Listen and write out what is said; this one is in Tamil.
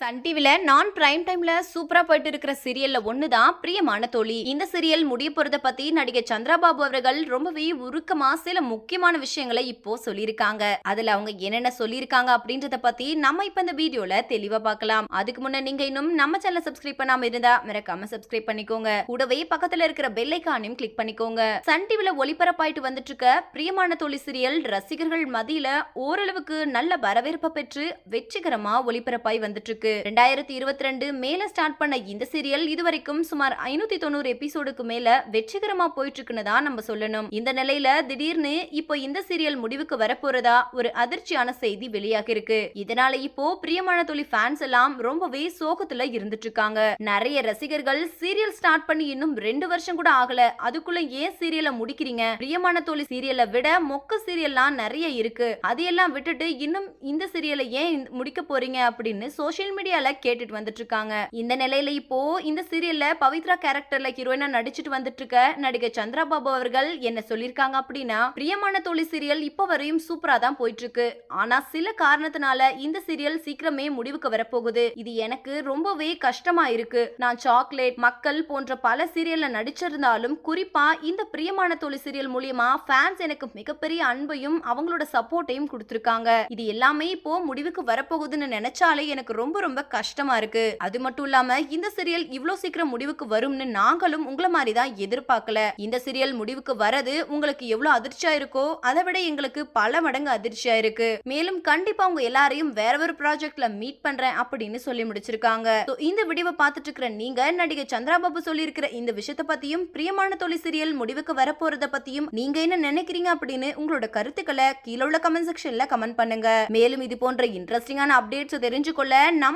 சன் டிவில நான் பிரைம் டைம்ல சூப்பரா போயிட்டு இருக்கிற சீரியல்ல ஒண்ணுதான் பிரியமான தோழி. இந்த சீரியல் முடிய போறத பத்தி நடிகை சந்திரபாபு அவர்கள் ரொம்பவே உருக்கமா சில முக்கியமான விஷயங்களை இப்போ சொல்லியிருக்காங்க. அதுல அவங்க என்னென்ன சொல்லியிருக்காங்க அப்படின்றத பத்தி நம்ம இப்ப இந்த வீடியோல தெளிவா பார்க்கலாம். அதுக்கு முன்ன நீங்க இன்னும் நம்ம சேனல் சப்ஸ்கிரைப் பண்ணாம இருந்தா மறக்காம சப்ஸ்கிரைப் பண்ணிக்கோங்க. கூடவே பக்கத்துல இருக்கிற பெல் ஐக்கானையும் கிளிக் பண்ணிக்கோங்க. சன் டிவில ஒளிபரப்பாயிட்டு வந்துட்டு இருக்க பிரியமான தோழி சீரியல் ரசிகர்கள் மத்தியில ஓரளவுக்கு நல்ல வரவேற்பை பெற்று வெற்றிகரமா ஒளிபரப்பாய் வந்துட்டு இருக்கு ரெண்டாயிரத்தி இருபத்தி ரெண்டு மேல ஸ்டார்ட் பண்ண இந்த சீரியல் இதுவரைக்கும் சுமார் ஐநூத்தி தொண்ணூறு எபிசோடுக்கு மேல வெற்றிகரமா போயிட்டு இருக்குன்னு தான் நம்ம சொல்லணும். இந்த நிலையில திடீர்னு இப்போ இந்த சீரியல் முடிவுக்கு வரப்போறதா ஒரு அதிர்ச்சியான செய்தி வெளியாகி இருக்கு இதனால இப்போ பிரியமான தொழி ஃபேன்ஸ் எல்லாம் ரொம்பவே சோகத்துல இருந்துட்டு இருக்காங்க நிறைய ரசிகர்கள் சீரியல் ஸ்டார்ட் பண்ணி இன்னும் ரெண்டு வருஷம் கூட ஆகல. அதுக்குள்ள ஏன் சீரியலை முடிக்கிறீங்க? பிரியமான தோழி சீரியலை விட மொக்க சீரியல்லாம் நிறைய இருக்கு. அதையெல்லாம் விட்டுட்டு இன்னும் இந்த சீரியலை ஏன் முடிக்க போறீங்க அப்படின்னு சோஷியல் மீடியால கேட்டுட்டு வந்துட்டு இருக்காங்க இந்த நிலையில இப்போ இந்த சீரியல்ல பவித்ரா கேரக்டர்ல ஹீரோயினா நடிச்சிட்டு வந்துட்டு இருக்க நடிகை சந்திரபாபு அவர்கள் என்ன சொல்லிருக்காங்க அப்படின்னா பிரியமான தோழி சீரியல் இப்போ வரையும் சூப்பரா தான் போயிட்டு இருக்கு ஆனா சில காரணத்தினால இந்த சீரியல் சீக்கிரமே முடிவுக்கு வரப்போகுது. இது எனக்கு ரொம்பவே கஷ்டமா இருக்கு. நான் சாக்லேட் மக்கள் போன்ற பல சீரியல்ல நடிச்சிருந்தாலும் குறிப்பா இந்த பிரியமான தோழி சீரியல் மூலியமா ஃபேன்ஸ் எனக்கு மிகப்பெரிய அன்பையும் அவங்களோட சப்போர்ட்டையும் கொடுத்திருக்காங்க. இது எல்லாமே இப்போ முடிவுக்கு வரப்போகுதுன்னு நினைச்சாலே எனக்கு ரொம்ப ரொம்ப கஷ்டமா இருக்கு. அது மட்டும் இல்லாம இந்த சீரியல் இவ்வளவு சீக்கிரம் முடிவுக்கு வரும்னு நாங்களும் உங்களை மாதிரி தான் எதிர்பார்க்கல. இந்த சீரியல் முடிவுக்கு வரது உங்களுக்கு எவ்வளவு அதிர்ச்சியா இருக்கோ அதை விட எங்களுக்கு பல மடங்கு அதிர்ச்சியா இருக்கு. மேலும் கண்டிப்பா உங்க எல்லாரையும் வேற ஒரு ப்ராஜெக்ட்ல மீட் பண்றேன் அப்படின்னு சொல்லி முடிச்சிருக்காங்க. இந்த வீடியோவை பார்த்துட்டு இருக்கிற நீங்க நடிகை சந்திராபாபு சொல்லியிருக்கிற இந்த விஷயத்த பத்தியும் பிரியமான தொழில் சீரியல் முடிவுக்கு வரப்போறத பத்தியும் நீங்க என்ன நினைக்கிறீங்க அப்படின்னு உங்களோட கருத்துக்களை கீழே உள்ள கமெண்ட் செக்ஷன்ல கமெண்ட் பண்ணுங்க. மேலும் இது போன்ற இன்ட்ரெஸ்டிங்கான அப்டேட்ஸ் தெரிஞ்சுக்கொள்ள நம்ம